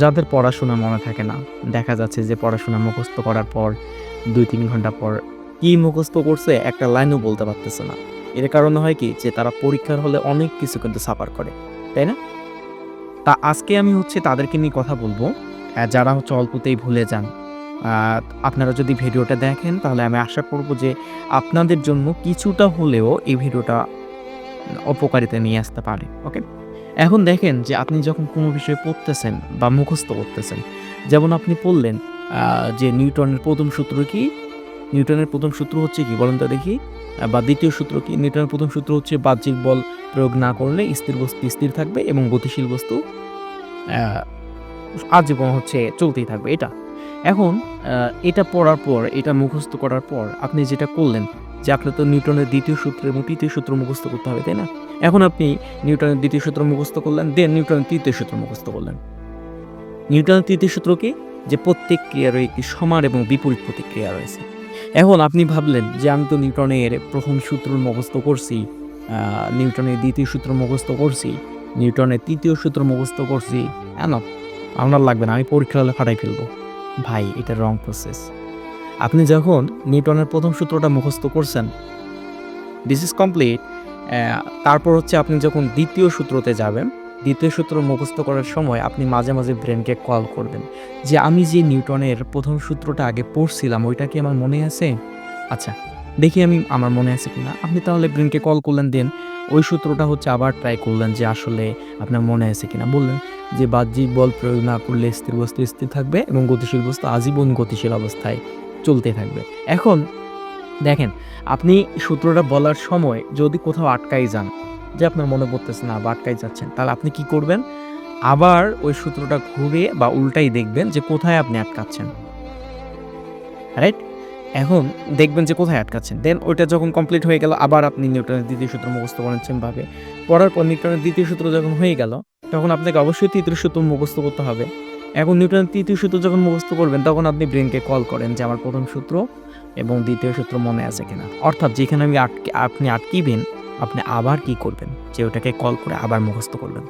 যাদের পড়াশোনা মনে থাকে না। দেখা যাচ্ছে যে পড়াশোনা মুখস্থ করার পর দুই তিন ঘণ্টা পর কি মুখস্থ করছে একটা লাইনও বলতে পারতেছে না। এর কারণে হয় কি যে তারা পরীক্ষার হলে অনেক কিছু কিন্তু সাফার করে, তাই না? তা আজকে আমি হচ্ছে তাদেরকে নিয়ে কথা বলব। যারা হচ্ছে অল্পতেই ভুলে যান। আপনারা যদি ভিডিওটা দেখেন তাহলে আমি আশা করব যে আপনাদের জন্য কিছুটা হলেও এই ভিডিওটা উপকারিতা নিয়ে আসতে পারে, ওকে? এখন দেখেন যে আপনি যখন কোনো বিষয়ে পড়তেছেন বা মুখস্থ করতেছেন, যেমন আপনি পড়লেন যে নিউটনের প্রথম সূত্র কি? নিউটনের প্রথম সূত্র হচ্ছে কি? বলেন তো দেখি। বা দ্বিতীয় সূত্র কি? নিউটনের প্রথম সূত্র হচ্ছে বাহ্যিক বল প্রয়োগ না করলে স্থির বস্তু স্থির থাকবে এবং গতিশীল বস্তু আজীবন হচ্ছে চলতেই থাকবে। এটা এখন এটা পড়ার পর, এটা মুখস্থ করার পর আপনি যেটা করলেন যে আপনার তো নিউটনের দ্বিতীয় সূত্র এবং তৃতীয় সূত্র মুখস্থ করতে হবে, তাই না? এখন আপনি নিউটনের দ্বিতীয় সূত্র মুখস্থ করলেন দেন নিউটনের তৃতীয় সূত্র মুখস্থ করলেন। নিউটনের তৃতীয় সূত্র কি? যে প্রত্যেক ক্রিয়ারও একটি সমান এবং বিপরীত প্রতিক্রিয়া রয়েছে। এখন আপনি ভাবলেন যে আমি তো নিউটনের প্রথম সূত্র মুখস্থ করছি নিউটনের দ্বিতীয় সূত্র মুখস্থ করছি, নিউটনের তৃতীয় সূত্র মুখস্থ করছি, কেন? আপনার লাগবে না, আমি পরীক্ষা হলে ফাটাই ফেলব। ভাই, এটা রং প্রসেস আপনি যখন নিউটনের প্রথম সূত্রটা মুখস্থ করছেন দিস ইজ কমপ্লিট তারপর হচ্ছে আপনি যখন দ্বিতীয় সূত্রতে যাবেন, দ্বিতীয় সূত্র মুখস্থ করার সময় আপনি মাঝে মাঝে ব্রেনকে কল করবেন যে, আমি যে নিউটনের প্রথম সূত্রটা আগে পড়ছিলাম, ওইটা কি আমার মনে আছে? আচ্ছা দেখি আমি, আমার মনে আছে কিনা। আপনি তাহলে ব্রেনকে কল করলেন, দেন ওই সূত্রটা হচ্ছে আবার ট্রাই করলেন যে, আসলে আপনার মনে আছে কিনা? বললেন যে, বাহ্যিক বল প্রয়োগ না করলে স্থির বস্তু স্থির থাকবে এবং গতিশীল বস্তু আজীবন গতিশীল অবস্থায় চলতে থাকবে। এখন দেখেন, আপনি সূত্রটা বলার সময় যদি কোথাও আটকাই যান, যে আপনার মনে পড়তেছে না বা আটকাই যাচ্ছেন, তাহলে আপনি কি করবেন? আবার ওই সূত্রটা ঘুরে বা উল্টাই দেখবেন যে কোথায় আপনি আটকাচ্ছেন। রাইট এখন দেখবেন যে কোথায় আটকাচ্ছেন। দেন ওইটা যখন কমপ্লিট হয়ে গেল, আবার আপনি নিউটনের দ্বিতীয় সূত্র মুখস্থ করেছেন ভাবে পড়ার পর নিউটনের দ্বিতীয় সূত্র যখন হয়ে গেল, তখন আপনাকে অবশ্যই তৃতীয় সূত্র মুখস্থ করতে হবে। এখন নিউটনের তৃতীয় সূত্র যখন মুখস্থ করবেন, তখন আপনি ব্রেনকে কল করেন যে, আমার প্রথম সূত্র এবং দ্বিতীয় সূত্র মনে আছে কিনা। অর্থাৎ যেখানে আমি আটকে, আপনি আটকিবেন, আপনি আবার কি করবেন? যে, ওটাকে কল করে আবার মুখস্থ করবেন।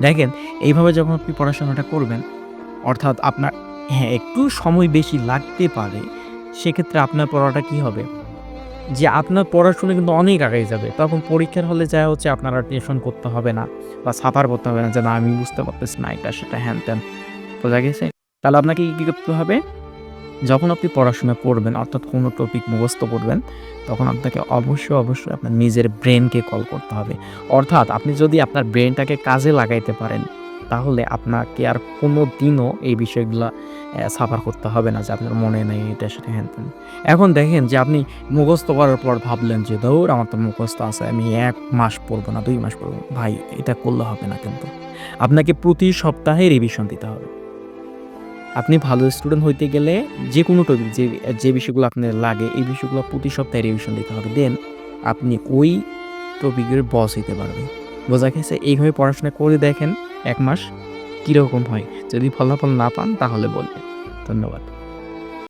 দেখেন, এইভাবে যখন আপনি পড়াশোনাটা করবেন, অর্থাৎ আপনার হ্যাঁ একটু সময় বেশি লাগতে পারে, সেক্ষেত্রে আপনার পড়াটা কি হবে? যে, আপনার পড়াশোনা কিন্তু অনেক আগে যাবে। তখন পরীক্ষার হলে যা হচ্ছে, আপনার আর টিউশন করতে হবে না বা সাফার করতে হবে না যে, না, আমি বুঝতে পারতেছি না এটা, সেটা হ্যান ত্যান বোঝা গেছে। তাহলে আপনাকে কী করতে হবে? যখন আপনি পড়াশোনা করবেন, অর্থাৎ কোনো টপিক মুখস্থ করবেন, তখন আপনাকে অবশ্যই অবশ্যই আপনার নিজের ব্রেনকে কল করতে হবে। অর্থাৎ আপনি যদি আপনার ব্রেনটাকে কাজে লাগাইতে পারেন, তাহলে আপনাকে আর কোনো দিনও এই বিষয়গুলো সাফার করতে হবে না যে আপনার মনে নেই, এটা সেটা হ্যান। এখন দেখেন যে আপনি মুখস্থ করার পর ভাবলেন যে, দৌড়, আমার তো মুখস্থ আছে, আমি এক মাস পড়ব না, দুই মাস পড়ব ভাই, এটা করলে হবে না কিন্তু। আপনাকে প্রতি সপ্তাহে রিভিশন দিতে হবে। আপনি ভালো স্টুডেন্ট হইতে গেলে যে কোনো টপিক যে যে বিষয়গুলো আপনার লাগে, এই বিষয়গুলো প্রতি সপ্তাহে রিভিশন দিতে হবে। দেন আপনি ওই টপিকের বস হইতে পারবেন। বোঝা গেছে? এইভাবে পড়াশোনা করে দেখেন, এক মাস কীরকম হয়। যদি ফলাফল না পান, তাহলে বলবেন। ধন্যবাদ।